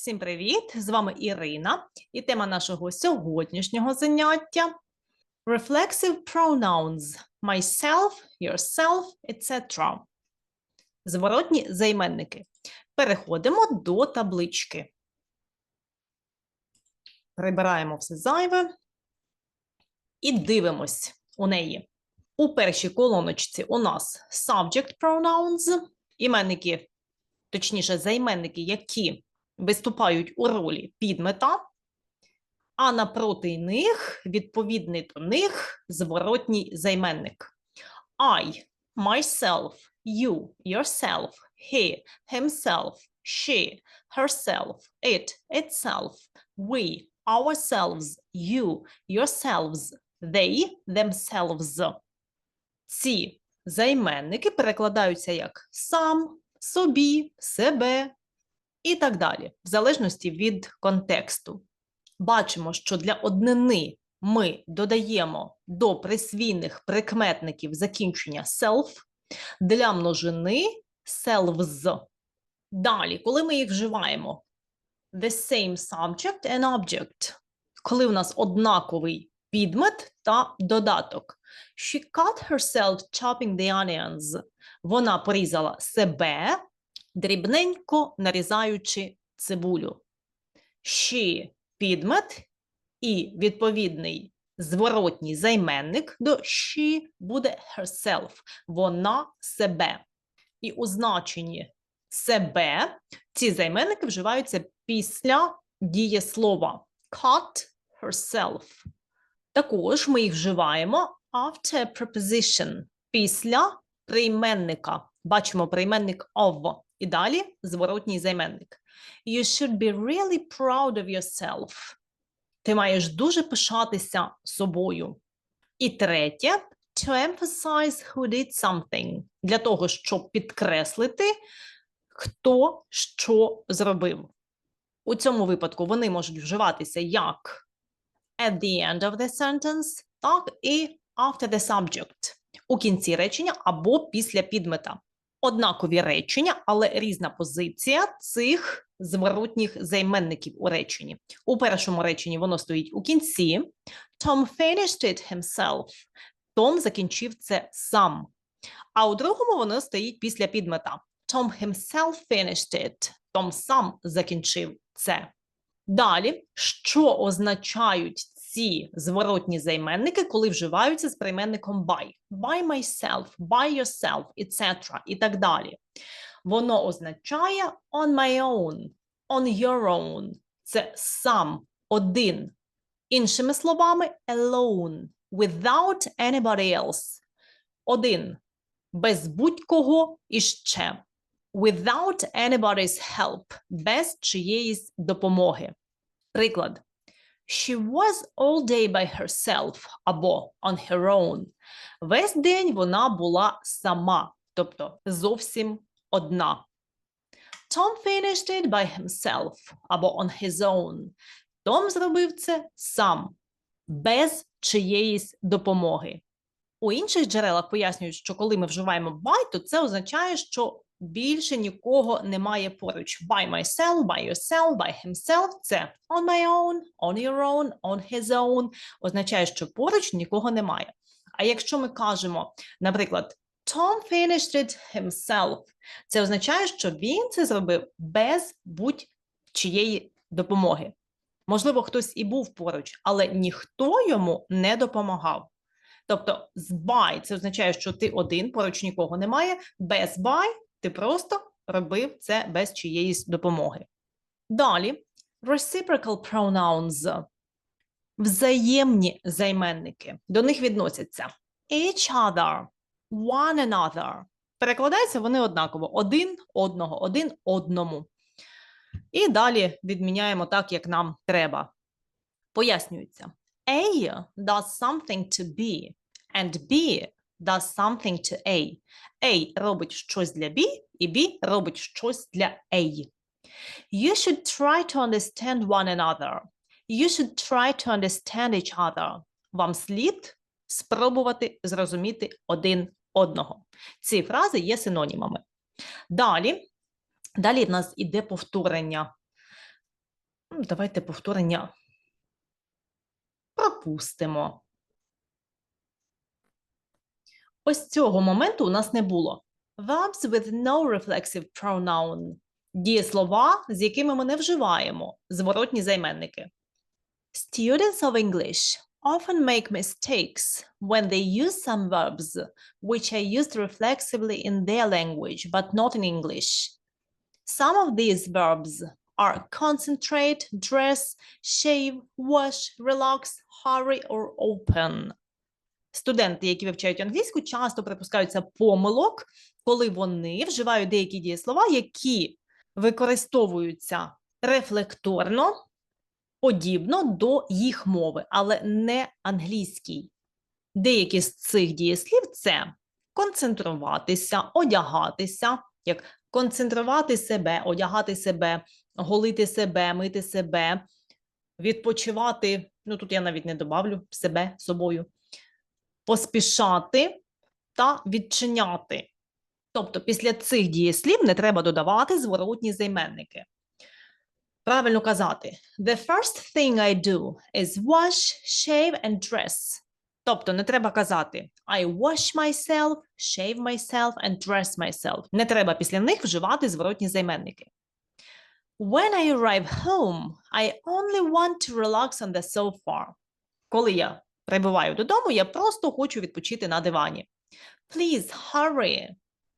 Всім привіт! З вами Ірина, і тема нашого сьогоднішнього заняття Reflexive pronouns myself, yourself, etc. Зворотні займенники. Переходимо до таблички. Прибираємо все зайве і дивимось у неї. У першій колоночці у нас subject pronouns, іменники, точніше, займенники, які виступають у ролі підмета, а напроти них, відповідний до них, зворотній займенник. I, myself, you, yourself, he, himself, she, herself, it, itself, we, ourselves, you, yourselves, they, themselves. Ці займенники перекладаються як сам, собі, себе, і так далі, в залежності від контексту. Бачимо, що для однини ми додаємо до присвійних прикметників закінчення self, для множини selves. Далі, коли ми їх вживаємо, the same subject and object, коли у нас однаковий підмет та додаток. She cut herself chopping the onions. Вона порізала себе дрібненько нарізаючи цибулю. She – підмет і відповідний зворотній займенник до she буде herself. Вона себе. І у значенні себе ці займенники вживаються після дієслова cut herself. Також ми їх вживаємо after preposition після прийменника. Бачимо прийменник of. І далі зворотній займенник. You should be really proud of yourself. Ти маєш дуже пишатися собою. І третє to emphasize who did something. Для того, щоб підкреслити, хто що зробив. У цьому випадку вони можуть вживатися як at the end of the sentence, так і after the subject. У кінці речення або після підмета однакові речення, але різна позиція цих зворотніх займенників у реченні. У першому реченні воно стоїть у кінці. Tom finished it himself. Том закінчив це сам. А у другому воно стоїть після підмета. Tom himself finished it. Том сам закінчив це. Далі, що означають ці зворотні займенники, коли вживаються з прийменником by. By myself, by yourself, etc. і так далі. Воно означає on my own, on your own. Це сам, один. Іншими словами, alone, without anybody else. Один. Без будь-кого іще. Without anybody's help, без чиєїсь допомоги. Приклад. She was all day by herself або on her own. Весь день вона була сама, тобто зовсім одна. Tom finished it by himself або on his own. Том зробив це сам, без чиєїсь допомоги. У інших джерелах пояснюють, що коли ми вживаємо by, то це означає, що більше нікого немає поруч. By myself, by yourself, by himself – це on my own, on your own, on his own. Означає, що поруч нікого немає. А якщо ми кажемо, наприклад, Tom finished it himself, це означає, що він це зробив без будь-чиєї допомоги. Можливо, хтось і був поруч, але ніхто йому не допомагав. Тобто, з by це означає, що ти один, поруч нікого немає, без by ти просто робив це без чиєїсь допомоги. Далі reciprocal pronouns. Взаємні займенники. До них відносяться each other, one another. Перекладаються вони однаково: один одного, один одному. І далі відміняємо так, як нам треба. Пояснюється. A does something to B, and B does something to A. A робить щось для B, і B робить щось для A. You should try to understand one another. You should try to understand each other. Вам слід спробувати зрозуміти один одного. Ці фрази є синонімами. Далі, далі в нас іде повторення. Ну, Давайте повторення пропустимо. Ось цього моменту у нас не було. Verbs with no reflexive pronoun. Дієслова, з якими ми не вживаємо зворотні займенники. Students of English often make mistakes when they use some verbs which are used reflexively in their language but not in English. Some of these verbs are concentrate, dress, shave, wash, relax, hurry or open. Студенти, які вивчають англійську, часто припускаються помилок, коли вони вживають деякі дієслова, які використовуються рефлекторно, подібно до їх мови, але не англійській. Деякі з цих дієслів це концентруватися, одягатися, як концентрувати себе, одягати себе, голити себе, мити себе, відпочивати. Ну тут я навіть не добавлю себе собою, поспішати та відчиняти. Тобто після цих дієслів не треба додавати зворотні займенники. Правильно казати: The first thing I do is wash, shave and dress. Тобто не треба казати I wash myself, shave myself and dress myself. Не треба після них вживати зворотні займенники. When I arrive home, I only want to relax on the sofa. Коли я прибуваю додому, я просто хочу відпочити на дивані. Please hurry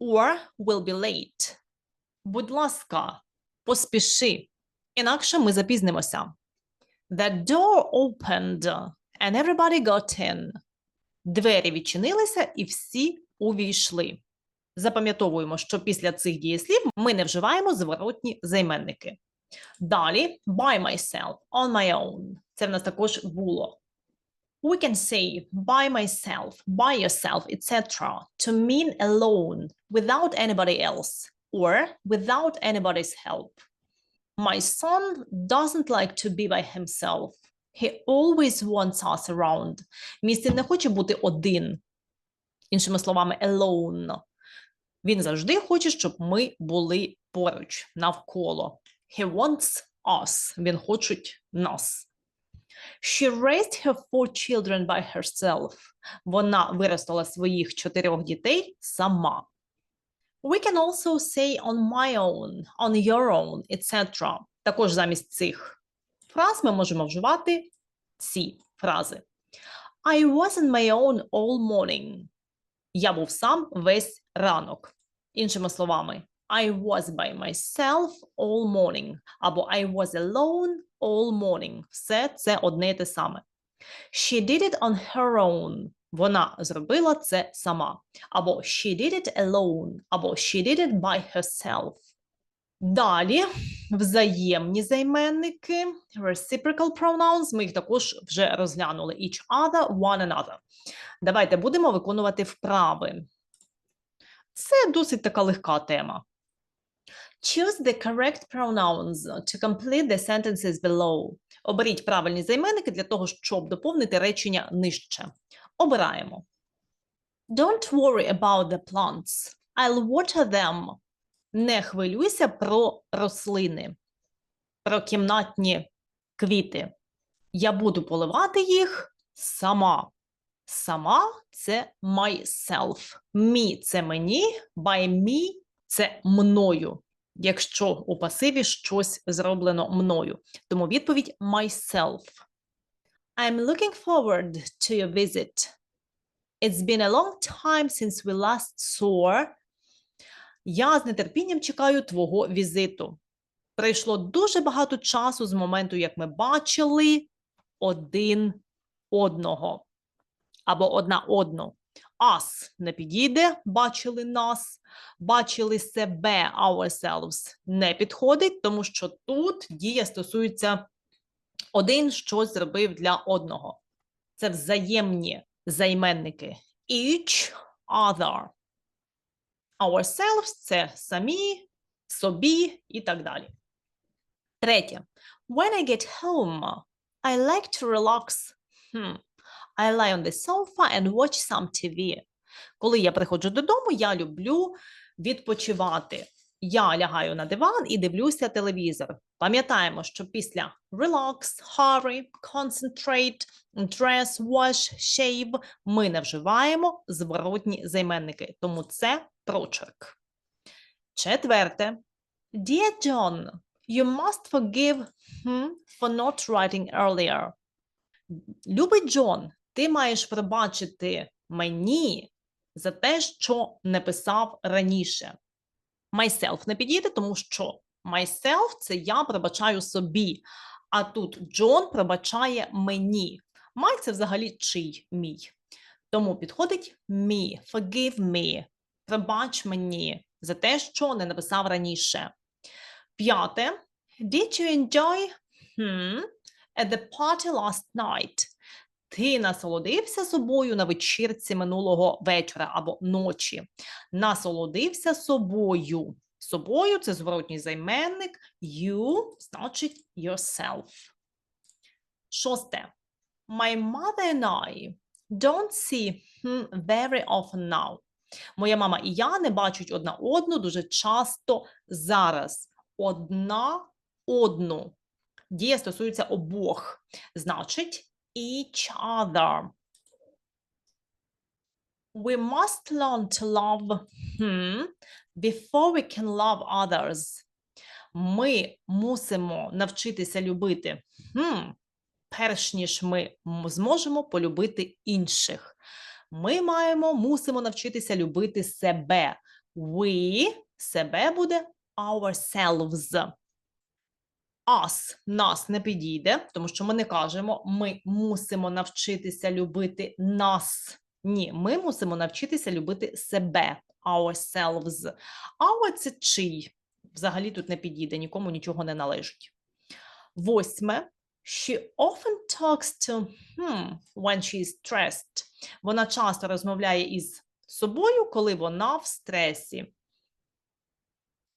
or we'll be late. Будь ласка, поспіши, інакше ми запізнимося. The door opened and everybody got in. Двері відчинилися і всі увійшли. Запам'ятовуємо, що після цих дієслів ми не вживаємо зворотні займенники. Далі by myself, on my own. Це в нас також було. We can say by myself, by yourself, etc. to mean alone, without anybody else, or without anybody's help. My son doesn't like to be by himself. He always wants us around. Мій син не хоче бути один. Іншими словами, alone. Він завжди хоче, щоб ми були поруч, навколо. He wants us. Він хоче нас. She raised her four children by herself. Вона виростила своїх чотирьох дітей сама. We can also say on my own, on your own, etc. Також замість цих фраз ми можемо вживати ці фрази. I was on my own all morning. Я був сам весь ранок. Іншими словами, I was by myself all morning. Або I was alone all morning. Все це одне і те саме. She did it on her own. Вона зробила це сама. Або she did it alone. Або she did it by herself. Далі взаємні займенники, reciprocal pronouns, ми їх також вже розглянули. Each other, one another. Давайте будемо виконувати вправи. Це досить така легка тема. Choose the correct pronouns to complete the sentences below. Оберіть правильні займенники для того, щоб доповнити речення нижче. Обираємо. Don't worry about the plants. I'll water them. Не хвилюйся про рослини, про кімнатні квіти. Я буду поливати їх сама. Сама це myself. Me – це мені, by me – це мною. Якщо у пасиві щось зроблено мною. Тому відповідь myself. I'm looking forward to your visit. It's been a long time since we last saw. Я з нетерпінням чекаю твого візиту. Пройшло дуже багато часу з моменту, як ми бачили один одного або одна одну. Us не підійде, бачили нас, бачили себе ourselves не підходить, тому що тут дія стосується один щось зробив для одного. Це взаємні займенники. Each other. Ourselves – це самі, собі і так далі. Третє. When I get home, I like to relax. Hmm. I lie on the sofa and watch some TV. Коли я приходжу додому, я люблю відпочивати. Я лягаю на диван і дивлюся телевізор. Пам'ятаємо, що після relax, hurry, concentrate, dress, wash, shave ми не вживаємо зворотні займенники, тому це прочерк. Четверте. Dear John, you must forgive him for not writing earlier. Любий Джон, ти маєш пробачити мені за те, що не писав раніше. Myself не підійде, тому що myself – це я пробачаю собі, а тут Джон пробачає мені. My – це взагалі чий мій. Тому підходить me, forgive me, пробач мені за те, що не написав раніше. П'яте. Did you enjoy hmm, at the party last night? Ти насолодився собою на вечірці минулого вечора або ночі. Насолодився собою. Собою це зворотній займенник. You значить yourself. Шосте. My mother and I don't see very often now. Моя мама і я не бачать одна одну дуже часто зараз. Одна одну. Дія стосується обох. Значить, each other. We must learn to love him before we can love others. Ми мусимо навчитися любити him, перш ніж ми зможемо полюбити інших. Ми маємо, мусимо навчитися любити себе. We, себе буде ourselves. Us, нас не підійде, тому що ми не кажемо, ми мусимо навчитися любити нас. Ні, ми мусимо навчитися любити себе, ourselves. Our – це чий. Взагалі тут не підійде, нікому нічого не належить. Восьме. She often talks to him when she is stressed. Вона часто розмовляє із собою, коли вона в стресі.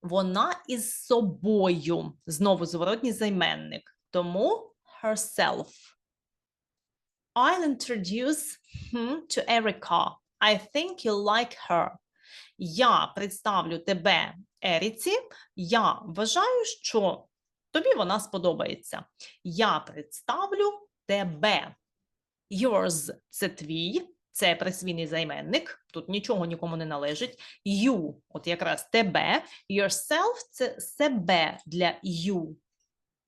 Вона із собою. Знову зворотній займенник. Тому herself. I'll introduce to Erica. I think you'll like her. Я представлю тебе Еріці. Я вважаю, що тобі вона сподобається. Я представлю тебе. Yours – це твій, це присвійний займенник. Тут нічого нікому не належить. You – от якраз тебе. Yourself – це себе для you.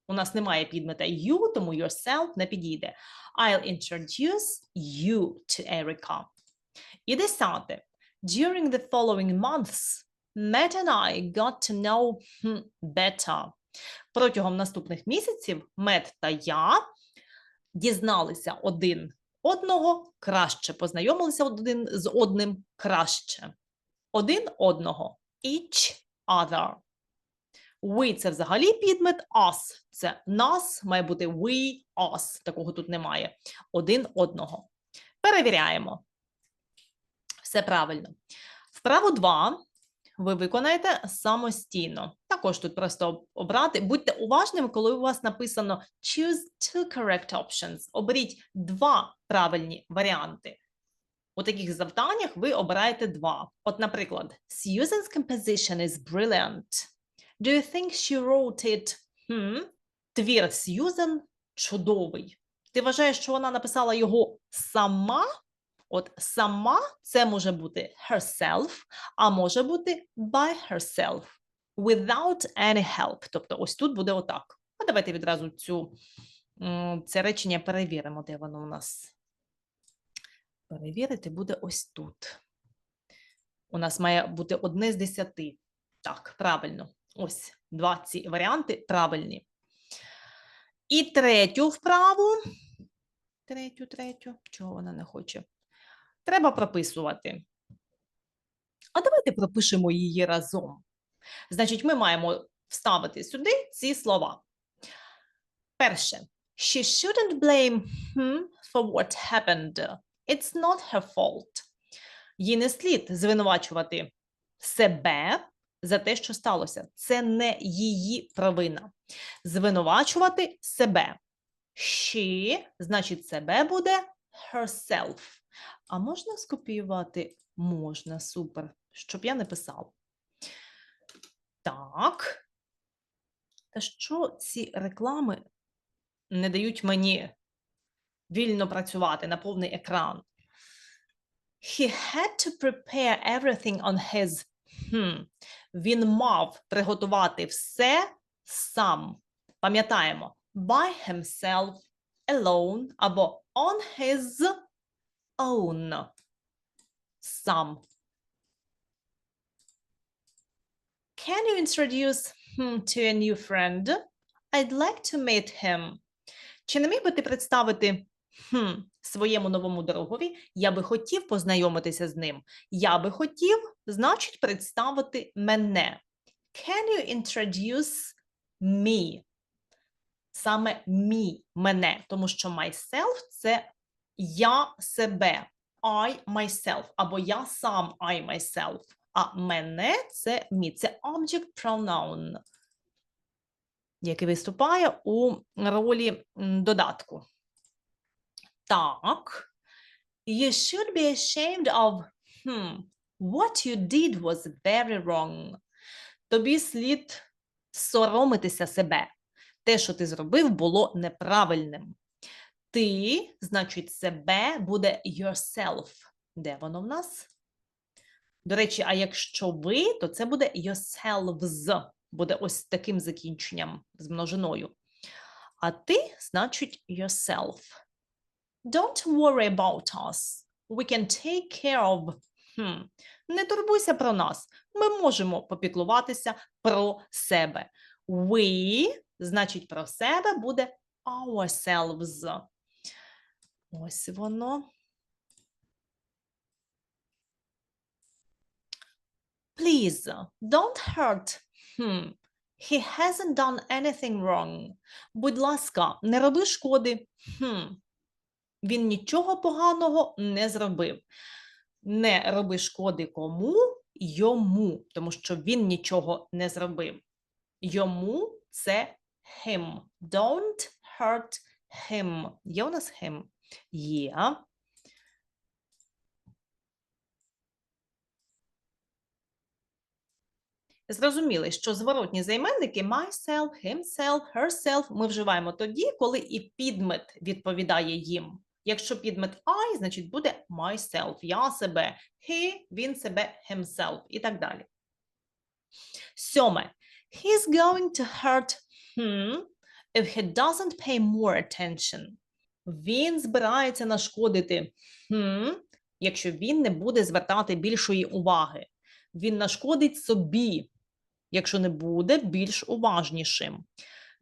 У нас немає підмета you, тому yourself не підійде. I'll introduce you to Erica. І десяте. During the following months, Matt and I got to know better. Протягом наступних місяців Мет та я дізналися один одного краще, познайомилися один з одним краще. Один одного. Each other. We – це взагалі підмет, us – це нас, має бути we, us. Такого тут немає. Один одного. Перевіряємо. Все правильно. Вправо 2 ви виконаєте самостійно. Також тут просто обрати. Будьте уважними, коли у вас написано choose two correct options. Оберіть два правильні варіанти. У таких завданнях ви обираєте два. От, наприклад, Susan's composition is brilliant. Do you think she wrote it? Hmm? Твір Сьюзен чудовий. Ти вважаєш, що вона написала його сама? От сама це може бути herself, а може бути by herself, without any help. Тобто ось тут буде отак. А давайте відразу цю, це речення перевіримо, де воно у нас. Перевірити буде ось тут. У нас має бути одне з десяти. Так, правильно. Ось два ці варіанти правильні. І третю вправу. Третю, третю. Чого вона не хоче? Треба прописувати. А давайте пропишемо її разом. Значить, ми маємо вставити сюди ці слова. Перше. She shouldn't blame him for what happened. It's not her fault. Їй не слід звинувачувати себе за те, що сталося. Це не її провина. Звинувачувати себе. She, значить, себе буде herself. А можна скопіювати? Можна, супер, щоб я не писала. Так. Та що ці реклами не дають мені вільно працювати на повний екран? He had to prepare everything on his. Hmm. Він мав приготувати все сам. Пам'ятаємо, by himself, alone або on his own. Сам. Can you introduce him to a new friend? I'd like to meet him. Чи не міг би ти представити хм, своєму новому другові? Я би хотів познайомитися з ним. Я би хотів, значить, представити мене. Can you introduce me? Саме me, мене, тому що myself – це я себе. I myself, або я сам I myself. А мене це мі, це object pronoun, який виступає у ролі додатку. Так. You should be ashamed of hmm, what you did was very wrong. Тобі слід соромитися себе. Те, що ти зробив, було неправильним. Ти, значить, себе буде yourself. Де воно в нас? До речі, а якщо ви, то це буде yourselves, буде ось таким закінченням з множиною. А ти, значить, yourself. Don't worry about us. We can take care of. Хм. Не турбуйся про нас. Ми можемо попіклуватися про себе. We, значить, про себе буде ourselves. Ось воно. Please, don't hurt him. He hasn't done anything wrong. Будь ласка, не роби шкоди. Хм. Він нічого поганого не зробив. Не роби шкоди кому? Йому, тому що він нічого не зробив. Йому це him. Don't hurt him. Є у нас him? Є. Зрозуміли, що зворотні займенники myself, himself, herself ми вживаємо тоді, коли і підмет відповідає їм. Якщо підмет I, значить буде myself, я себе, he, він себе, himself і так далі. Сьоме. He's going to hurt him if he doesn't pay more attention. Він збирається нашкодити, him, якщо він не буде звертати більшої уваги. Він нашкодить собі, якщо не буде більш уважнішим.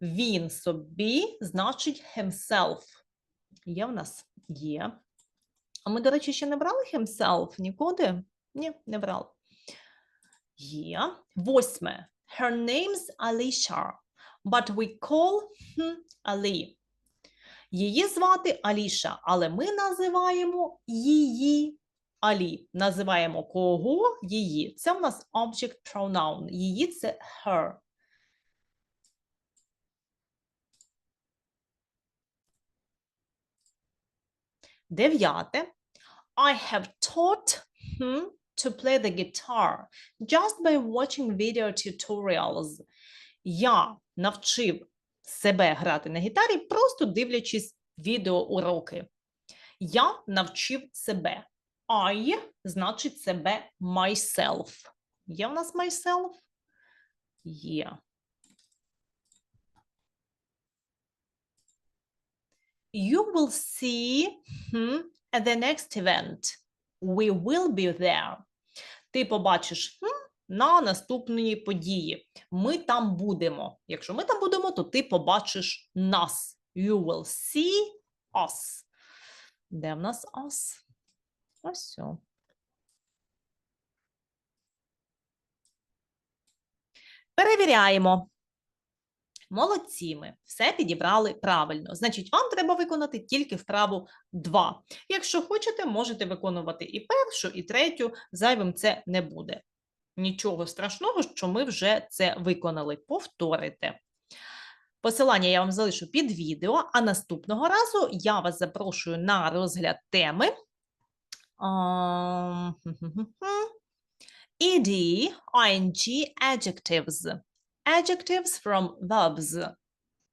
Він собі значить himself. Є в нас? Є. А ми, до речі, ще не брали himself нікуди? Ні, не брали. Є. Восьме. Her name's Alicia, but we call him Ali. Її звати Аліша, але ми називаємо її Алі. Називаємо кого? Її. Це в нас object pronoun. Її це her. Дев'яте. I have taught him to play the guitar just by watching video tutorials. Я навчив себе грати на гітарі, просто дивлячись відеоуроки. Я навчив себе. I значить себе myself. Є в нас myself? Є. You will see hmm, at the next event. We will be there. Ти побачиш hmm, на наступній події. Ми там будемо. Якщо ми там будемо, то ти побачиш нас. You will see us. Де в нас us? Ось все. Перевіряємо. Молодці ми, все підібрали правильно. Значить, вам треба виконати тільки вправу 2. Якщо хочете, можете виконувати і першу, і третю, зайвим це не буде. Нічого страшного, що ми вже це виконали. Повторите. Посилання я вам залишу під відео, а наступного разу я вас запрошую на розгляд теми. Ed, ing, adjectives. Adjectives from verbs.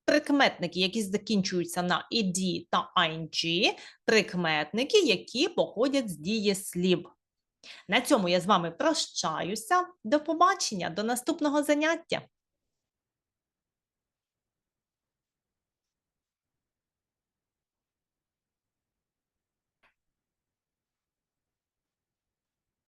Прикметники, які закінчуються на ed та ing, прикметники, які походять з дієслів. На цьому я з вами прощаюся. До побачення, до наступного заняття.